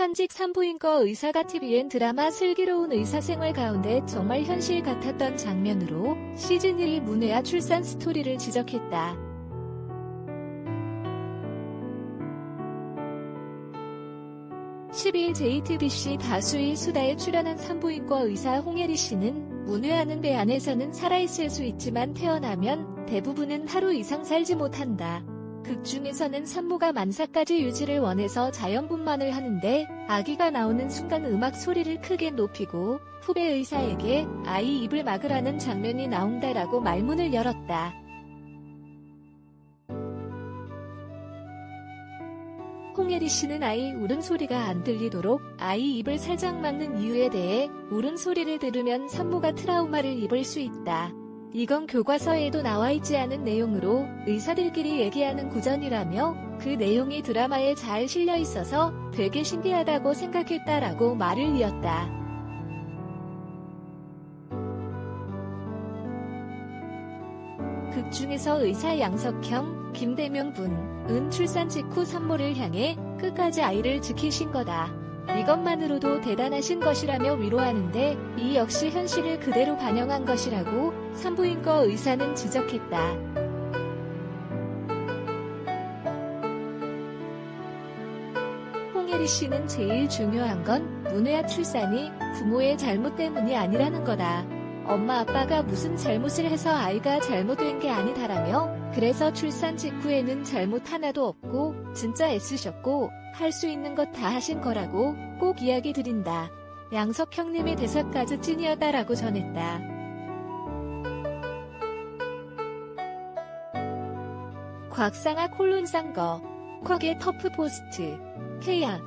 현직 산부인과 의사가 TVN 드라마 슬기로운 의사생활 가운데 정말 현실 같았던 장면으로 시즌1 문외아 출산 스토리를 지적했다. 12일 JTBC 다수의 수다에 출연한 산부인과 의사 홍예리 씨는 문외아는 배 안에서는 살아있을 수 있지만 태어나면 대부분은 하루 이상 살지 못한다. 극 중에서는 산모가 만사까지 유지를 원해서 자연분만을 하는데 아기가 나오는 순간 음악 소리를 크게 높이고 후배 의사에게 아이 입을 막으라는 장면이 나온다라고 말문을 열었다. 홍예리 씨는 아이 울음소리가 안 들리도록 아이 입을 살짝 막는 이유에 대해 울음소리를 들으면 산모가 트라우마를 입을 수 있다. 이건 교과서에도 나와 있지 않은 내용으로 의사들끼리 얘기하는 구전이라며 그 내용이 드라마에 잘 실려 있어서 되게 신기하다고 생각했다라고 말을 이었다. 극 중에서 의사 양석형, 김대명 분 은 출산 직후 산모를 향해 끝까지 아이를 지키신 거다. 이것만으로도 대단하신 것이라며 위로하는데 이 역시 현실을 그대로 반영한 것이라고 산부인과 의사는 지적했다. 홍예리 씨는 제일 중요한 건 문외아 출산이 부모의 잘못 때문이 아니라는 거다. 엄마 아빠가 무슨 잘못을 해서 아이가 잘못된 게 아니다라며 그래서 출산 직후에는 잘못 하나도 없고 진짜 애쓰셨고 할 수 있는 것 다 하신 거라고 꼭 이야기 드린다. 양석 형님의 대사까지 찐이었다라고 전했다. 곽상아 콜론상거 쿼의 터프 포스트 케야